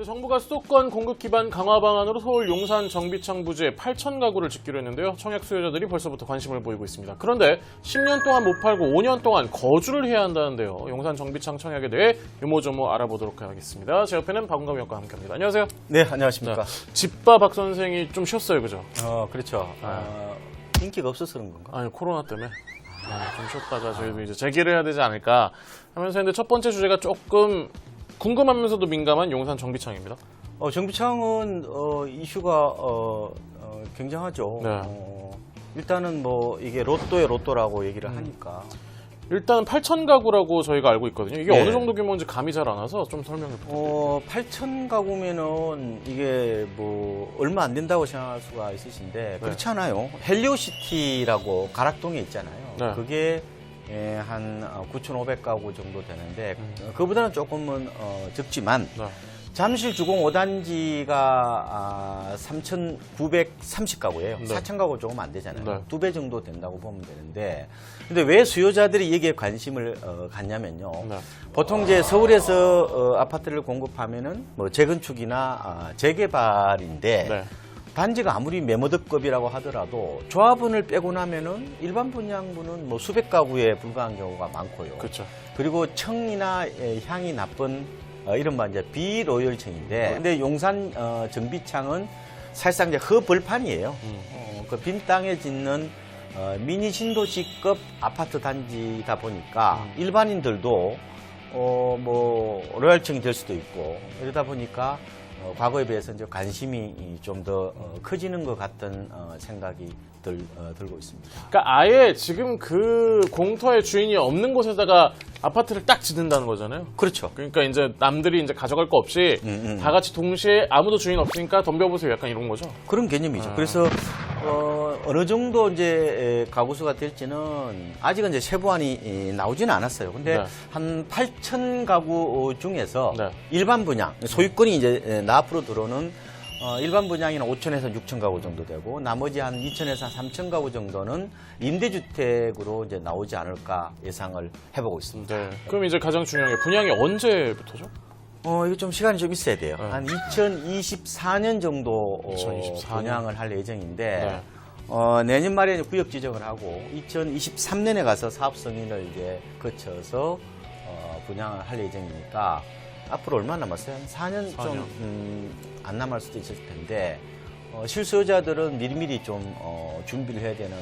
네, 정부가 수도권 공급 기반 강화 방안으로 서울 용산 정비창 부지에 8천 가구를 짓기로 했는데요. 청약 수요자들이 벌써부터 관심을 보이고 있습니다. 그런데 10년 동안 못 팔고 5년 동안 거주를 해야 한다는데요. 용산 정비창 청약에 대해 요모조모 알아보도록 하겠습니다. 제 옆에는 박은감 위원과 함께합니다. 안녕하세요. 네, 안녕하십니까. 집바 박 선생이 좀 쉬었어요, 그죠? 어, 그렇죠. 어, 인기가 없어서 그런 건가? 아니 코로나 때문에 아, 좀 쉬었다가 저희도 이제 재기를 해야 되지 않을까 하면서 근데 첫 번째 주제가 조금 궁금하면서도 민감한 용산 정비창입니다. 어, 정비창은 어, 이슈가 어, 어, 굉장하죠. 네. 어, 일단은 뭐 이게 로또의 로또라고 얘기를 음. 하니까 일단 8천 가구라고 저희가 알고 있거든요. 이게 네. 어느 정도 규모인지 감이 잘 안 와서 좀 설명해 볼게요. 어, 8천 가구면은 이게 뭐 얼마 안 된다고 생각할 수가 있으신데 그렇지 않아요. 헬리오시티라고 가락동에 있잖아요. 네. 그게 예, 한 9,500가구 정도 되는데 음. 어, 그보다는 조금은 어, 적지만 네. 잠실 주공 5단지가 아, 3,930가구예요. 네. 4,000가구 조금 안 되잖아요. 네. 두배 정도 된다고 보면 되는데, 근데 왜 수요자들이 여기에 관심을 어, 갖냐면요. 네. 보통 이제 서울에서 어, 아파트를 공급하면은 뭐 재건축이나 아, 재개발인데 네. 단지가 아무리 메모드급이라고 하더라도 조합원을 빼고 나면은 일반 분양분은 뭐 수백 가구에 불과한 경우가 많고요. 그렇죠. 그리고 청이나 에, 향이 나쁜 어, 이른바 이제 비로열층인데 근데 용산 어, 정비창은 사실상 이제 허벌판이에요. 음. 어, 그 빈 땅에 짓는 어, 미니 신도시급 아파트 단지다 보니까 음. 일반인들도 어, 뭐 로열층이 될 수도 있고 이러다 보니까 어, 과거에 비해서 이제 관심이 좀더 어, 커지는 것 같은 어, 생각이 들, 어, 들고 있습니다. 그러니까 아예 지금 그 공터의 주인이 없는 곳에다가 아파트를 딱 짓는다는 거잖아요. 그렇죠. 그러니까 이제 남들이 이제 가져갈 거 없이 음, 음. 다 같이 동시에 아무도 주인 없으니까 덤벼보세요. 약간 이런 거죠. 그런 개념이죠. 아. 그래서 어, 느 정도 이제 에, 가구 수가 될지는 아직은 이제 세부안이 이, 나오지는 않았어요. 근데 네. 한 8천 가구 어, 중에서 네. 일반 분양 소유권이 이제 에, 나 앞으로 들어오는 어, 일반 분양이는 5천에서 6천 가구 정도 되고 나머지 한 2천에서 3천 가구 정도는 임대주택으로 이제 나오지 않을까 예상을 해보고 있습니다. 네. 그럼 이제 가장 중요한 게 분양이 언제부터죠? 어, 이거 좀 시간이 좀 있어야 돼요. 네. 한 2024년 정도 어, 2024 년. 분양을 할 예정인데, 네. 어, 내년 말에 이제 구역 지정을 하고, 2023년에 가서 사업 승인을 이제 거쳐서 어, 분양을 할 예정이니까, 앞으로 얼마 남았어요? 한 4년, 4년. 좀, 음, 안 남을 수도 있을 텐데, 어, 실수요자들은 미리미리 좀, 어, 준비를 해야 되는,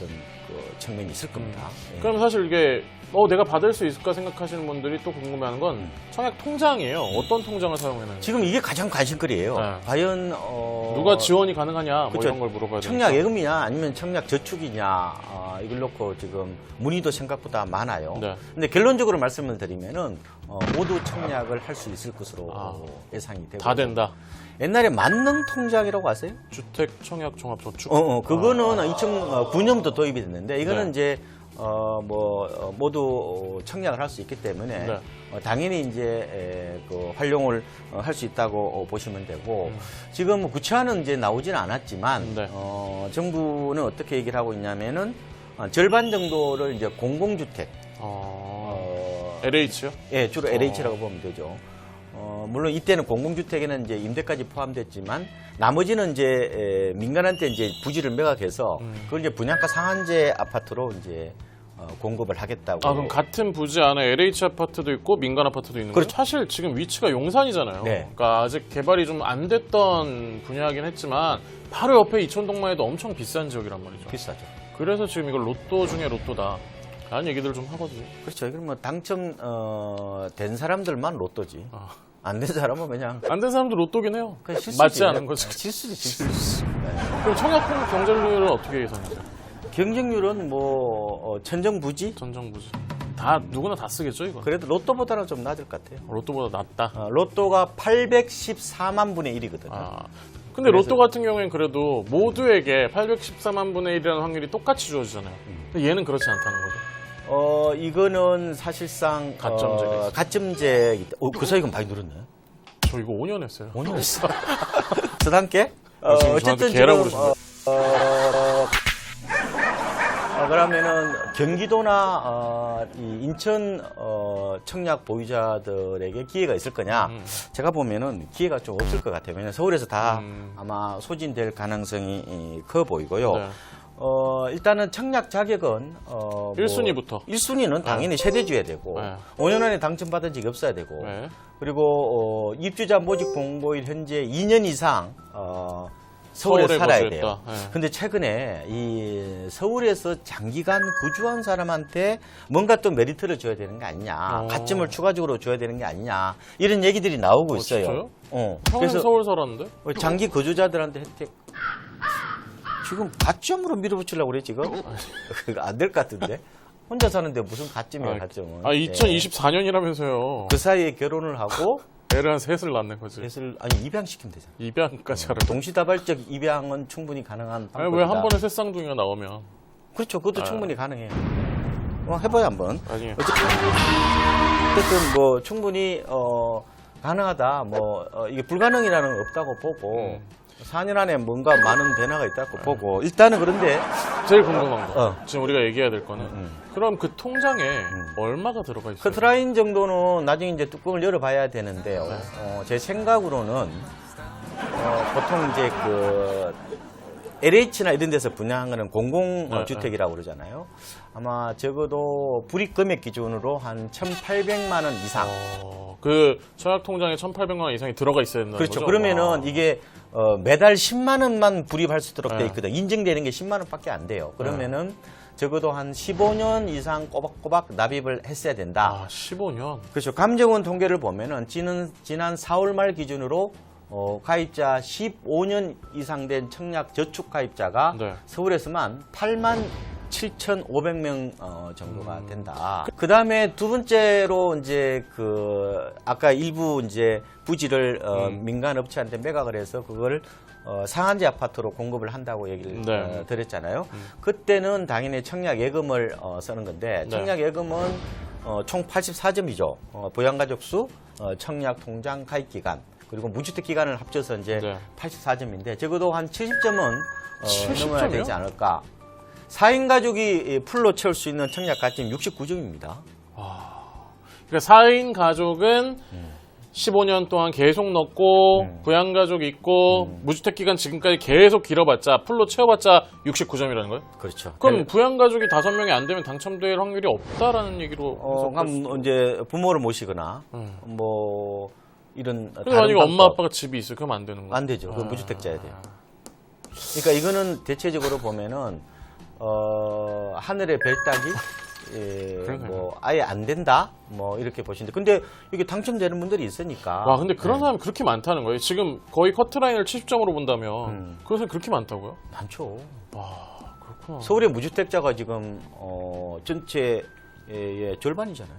어, 어떤 그 측면이 있을 겁니다. 예. 그럼 사실 이게 어 내가 받을 수 있을까 생각하시는 분들이 또 궁금해하는 건 청약 통장이에요. 어떤 통장을 사용해나요? 지금 이게 가장 관심거리예요. 네. 과연 어, 누가 지원이 가능하냐 뭐 그쵸. 이런 걸 물어봐야 청약 되니까. 예금이냐 아니면 청약 저축이냐 아, 이걸 놓고 지금 문의도 생각보다 많아요. 네. 근데 결론적으로 말씀을 드리면은 어, 모두 청약을 할 수 있을 것으로 아. 예상이 되고 다 된다. 옛날에 만능 통장이라고 아세요? 주택 청약 종합 저축. 어, 어, 그거는 2009년부터 도입이 됐는데 이거는 네. 이제 어, 뭐 어, 모두 청약을 할 수 있기 때문에 네. 어, 당연히 이제 에, 그 활용을 할수 있다고 어, 보시면 되고 지금 구체화는 이제 나오지는 않았지만 음. 네. 어, 정부는 어떻게 얘기를 하고 있냐면은 어, 절반 정도를 이제 공공주택 어... 어, LH요? 예, 주로 어. LH라고 보면 되죠. 어, 물론 이때는 공공주택에는 이제 임대까지 포함됐지만 나머지는 이제 에, 민간한테 이제 부지를 매각해서 음. 그걸 이제 분양가 상한제 아파트로 이제 어, 공급을 하겠다고. 아 그럼 같은 부지 안에 LH 아파트도 있고 민간 아파트도 있는 거예요? 그렇죠. 사실 지금 위치가 용산이잖아요. 네. 그러니까 아직 개발이 좀 안 됐던 분야긴 했지만 바로 옆에 이촌동만 해도 엄청 비싼 지역이란 말이죠. 비싸죠. 그래서 지금 이걸 로또 중에 로또다. 라는 얘기들을 좀 하거든요. 그렇죠. 이건 뭐 당첨 어, 된 사람들만 로또지. 아. 안된 사람은 그냥 안 된 사람도 로또긴 해요. 그냥 실수지. 맞지 않은 거죠. 실수지, 실수. 그럼 청약 경쟁률은 어떻게 예상하세요? 경쟁률은 뭐 어, 천정부지. 전정부지. 다 누구나 다 쓰겠죠 이거. 그래도 로또보다는 좀 낮을 것 같아요. 로또보다 낫다. 어, 로또가 814만 분의 1이거든요. 아. 근데 그래서- 로또 같은 경우엔 그래도 모두에게 814만 분의 1이라는 확률이 똑같이 주어지잖아요. 음. 근데 얘는 그렇지 않다는 거죠. 어, 이거는 사실상 가점제가 어, 있어요. 가점제 어, 그 사이 건 많이 늘었네. 저 이거 5년 했어요. 5년 했어. 저도 함께? 아, 지금 저한테 개라고 그러시는 어, 어, 어, 그러면은 경기도나 어, 이 인천 어, 청약 보유자들에게 기회가 있을 거냐? 음. 제가 보면은 기회가 좀 없을 것 같아요. 왜냐면 서울에서 다 음. 아마 소진될 가능성이 이, 커 보이고요. 네. 어, 일단은 청약 자격은 어, 일 순위부터. 1순위는 당연히 세대주야 되고 네. 5년 안에 당첨받은 적이 없어야 되고 네. 그리고 어, 입주자 모집 공고일 현재 2년 이상 어, 서울에 서울에 살아야 거주했다. 돼요. 네. 근데 최근에 이 서울에서 장기간 거주한 사람한테 뭔가 또 메리트를 줘야 되는 게 아니냐, 어. 가점을 추가적으로 줘야 되는 게 아니냐 이런 얘기들이 나오고 어, 있어요. 진짜요? 어, 평생 서울 살았는데? 장기 거주자들한테 혜택 지금 가점으로 밀어붙이려고 그래 지금 그거 안될 것 같은데 혼자 사는데 무슨 가점이야 아, 가점은 아, 예. 2024년이라면서요. 그 사이에 결혼을 하고 애를 한 셋을 낳는 거지. 셋을 아니 입양시키면 되잖아 입양까지 하는. 동시다발적 입양은 충분히 가능한 방법이다 왜한 번에 새 쌍둥이가 나오면. 그렇죠 그것도 아. 충분히 가능해요 어, 해봐요 한번 아니, 어쨌든 뭐 충분히 어, 가능하다 뭐 어, 이게 불가능이라는 건 없다고 보고 음. 4년 안에 뭔가 많은 변화가 있다고 보고 일단은 그런데 제일 궁금한 거. 어. 지금 우리가 얘기해야 될 거는. 그럼 그 통장에 얼마가 들어가 있어요? 커트라인 정도는 나중에 이제 뚜껑을 열어봐야 되는데요. 네. 어, 제 생각으로는 어, 보통 이제 그 LH나 이런 데서 분양한 거는 네, 공공주택이라고 그러잖아요. 아마 적어도 불입 금액 기준으로 한 1,800만 원 이상. 어, 그 청약 통장에 1,800만 원 이상이 들어가 있어야 된다는 그렇죠. 거죠? 그러면은 와. 이게 어, 매달 10만 원만 불입할 수 있도록 돼 네. 있거든. 인증되는 게 10만 원밖에 안 돼요. 그러면은 적어도 한 15년 이상 꼬박꼬박 납입을 했어야 된다. 아, 15년. 그렇죠. 감정원 통계를 보면은 지난, 지난 4월 말 기준으로 어, 가입자 15년 이상 된 청약 저축 가입자가 네. 서울에서만 8만 7,500명 어, 정도가 음. 된다. 그 다음에 두 번째로 이제 그 아까 일부 이제 부지를 어, 음. 민간 업체한테 매각을 해서 그걸 어, 상한제 아파트로 공급을 한다고 얘기를 네. 어, 드렸잖아요. 그때는 당연히 청약 예금을 어, 쓰는 건데 네. 청약 예금은 어, 총 84점이죠. 어, 부양가족 수, 어, 청약 통장 가입 기간, 그리고 무주택 기간을 합쳐서 이제 네. 84점인데 적어도 한 70점은 어, 70 넘어야? 되지 않을까. 4인 가족이 풀로 채울 수 있는 청약 가점 69점입니다. 그러니까 4인 가족은 15년 동안 계속 넣고 음. 부양 가족 있고 무주택 기간 지금까지 계속 길어봤자 풀로 채워봤자 69점이라는 거예요? 그렇죠. 그럼 부양 가족이 5명이 안 되면 당첨될 확률이 없다라는 얘기로 어, 그럼 이제 부모를 모시거나 음. 뭐 이런 근데 만약에 엄마 방법. 아빠가 집이 있어요. 그럼 안 되는 거예요? 안 되죠. 그 아. 무주택자야 돼요. 그러니까 이거는 대체적으로 보면은 어, 하늘의 별 따기 예. 뭐 아예 안 된다 뭐 이렇게 보시는데 근데 이게 당첨되는 분들이 있으니까 와 근데 그런 네. 사람이 그렇게 많다는 거예요. 지금 거의 커트라인을 70점으로 본다면 음. 그런 사람이 그렇게 많다고요? 많죠. 와 그렇구나. 서울의 무주택자가 지금 어, 전체의 의 절반이잖아요.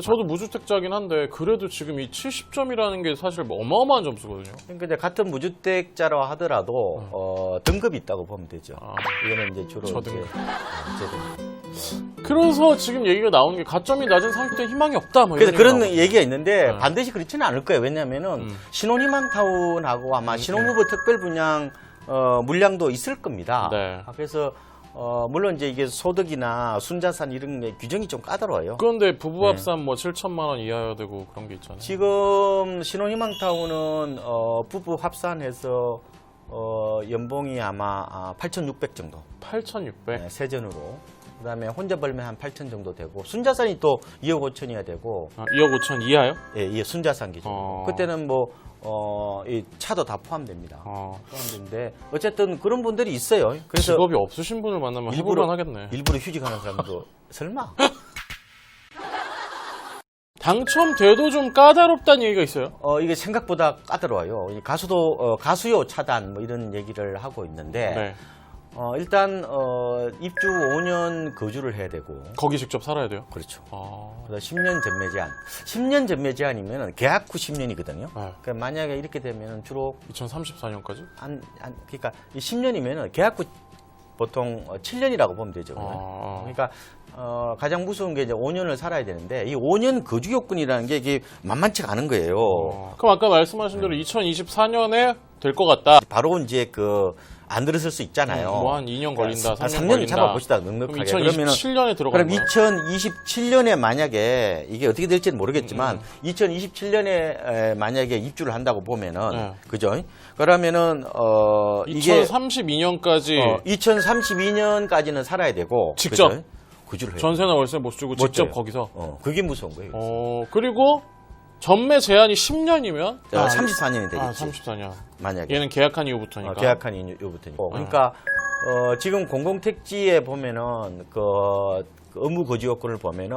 저도 무주택자긴 한데 그래도 지금 이 70점이라는 게 사실 뭐 어마어마한 점수거든요. 그러니까 이제 같은 무주택자라 하더라도 어, 등급이 있다고 보면 되죠. 아. 이거는 이제 주로 저등급. 이제 어, 저등급. 그래서 지금 얘기가 나오는 게 가점이 낮은 30대 희망이 없다. 뭐 그래서 그런 얘기가 나오고. 얘기가 있는데 네. 반드시 그렇지는 않을 거예요. 왜냐하면은 음. 신혼희망 타운하고 아마 신혼부부 특별 분양 어, 물량도 있을 겁니다. 네. 아, 그래서 어, 물론 이제 이게 소득이나 순자산 이런 게 규정이 좀 까다로워요. 그런데 부부 네. 합산 뭐 7천만 원 이하여야 되고 그런 게 있잖아요. 지금 신혼희망타운은 어, 부부 합산해서 어, 연봉이 아마 아, 8,600 정도 8,600. 네, 세전으로. 그다음에 혼자 벌면 한 8천 정도 되고 순자산이 또 2억 5천이야 되고 아, 2억 5천 이하요? 예, 이 순자산 기준. 어. 그때는 뭐, 어, 이 차도 다 포함됩니다. 어. 포함되는데, 어쨌든 그런 분들이 있어요. 그래서 직업이 없으신 분을 만나면 일부러- 하겠네. 일부러 휴직하는 사람도 설마? 당첨돼도 좀 까다롭다는 얘기가 있어요. 어, 이게 생각보다 까다로워요. 이 가수도, 어, 가수요 차단 뭐 이런 얘기를 하고 있는데, 네. 어, 일단, 어, 입주 5년 거주를 해야 되고, 거기 직접 살아야 돼요. 그렇죠. 아. 그래서 10년 전매 제한. 10년 전매 제한이면 계약 후 10년이거든요. 네. 그러니까 만약에 이렇게 되면 주로 2034년까지? 한, 한 그러니까 이 10년이면은 계약 후 보통 7년이라고 보면 되죠. 아. 그러니까 어, 가장 무서운 게 이제 5년을 살아야 되는데 이 5년 거주 요건이라는 게 이게 만만치가 않은 거예요. 어. 그럼 아까 말씀하신 대로 2024년에 될 것 같다. 바로 이제 그 안 들었을 수 있잖아요. 뭐한 2년 걸린다, 아, 3년 3년 걸린다. 잡아봅시다, 넉넉하게. 그러면은 2027년에 들어가는 그럼 거예요? 2027년에 만약에 이게 어떻게 될지는 모르겠지만 음, 2027년에 만약에 입주를 한다고 보면은 네. 그죠? 그러면은 어 이게 2032년까지 어, 2032년까지는 살아야 되고 직접? 그죠? 구주를 해요. 전세나 월세 못 주고 못 직접. 거기서. 어, 그게 무서운 거예요. 어, 그리고 전매 제한이 10년이면 자, 34년이 되겠지. 아, 34년. 만약에 얘는 계약한 이후부터니까. 어, 계약한 이후부터니까. 그러니까 어, 지금 공공택지에 보면은 그, 그 업무 거주 요건을 보면은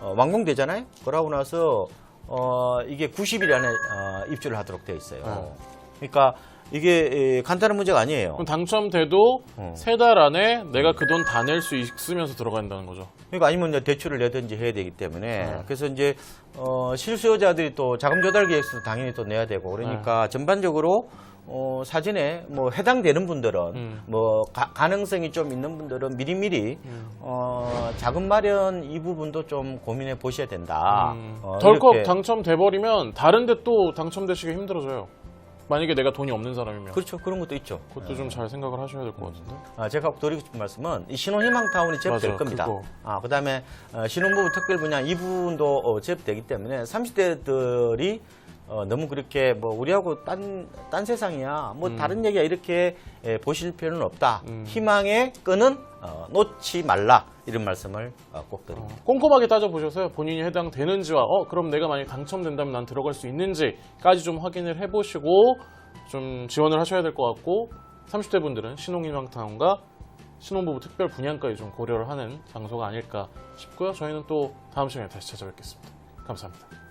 어, 완공되잖아요. 그러고 나서 어, 이게 90일 안에 어, 입주를 하도록 되어 있어요. 그러니까 이게 에, 간단한 문제가 아니에요. 그럼 당첨돼도 어. 세달 안에 내가 그 돈 다 낼 수 있으면서 들어간다는 거죠. 그러니까 아니면 이제 대출을 내든지 해야 되기 때문에 네. 그래서 이제 어, 실수요자들이 또 자금 조달 계획서도 당연히 또 내야 되고 그러니까 네. 전반적으로 어, 사진에 뭐 해당되는 분들은 음. 뭐 가, 가능성이 좀 있는 분들은 미리미리 음. 어, 자금 마련 이 부분도 좀 고민해 보셔야 된다. 음. 어, 덜컥. 당첨돼 버리면 다른데 또 당첨되시기 힘들어져요. 만약에 내가 돈이 없는 사람이면 그렇죠 그런 것도 있죠. 그것도 좀 잘 생각을 하셔야 될 것 같은데. 아, 제가 꼭 드리고 싶은 말씀은 이 신혼희망 타운이 제압될 맞아, 겁니다. 그거. 아, 그다음에 어, 신혼부부 특별 분양 이 부분도 어, 제압되기 때문에 30대들이 어, 너무 그렇게 뭐 우리하고 딴, 딴 세상이야 뭐 다른 얘기야 이렇게 에, 보실 필요는 없다. 음. 희망의 끈은 어, 놓지 말라 이런 말씀을 어, 꼭 드립니다. 꼼꼼하게 따져보셔서요. 본인이 해당되는지와 어 그럼 내가 만약 당첨된다면 난 들어갈 수 있는지까지 좀 확인을 해보시고 좀 지원을 하셔야 될 것 같고 30대 분들은 신혼희망타운과 신혼부부 특별 분양까지 좀 고려를 하는 장소가 아닐까 싶고요. 저희는 또 다음 시간에 다시 찾아뵙겠습니다. 감사합니다.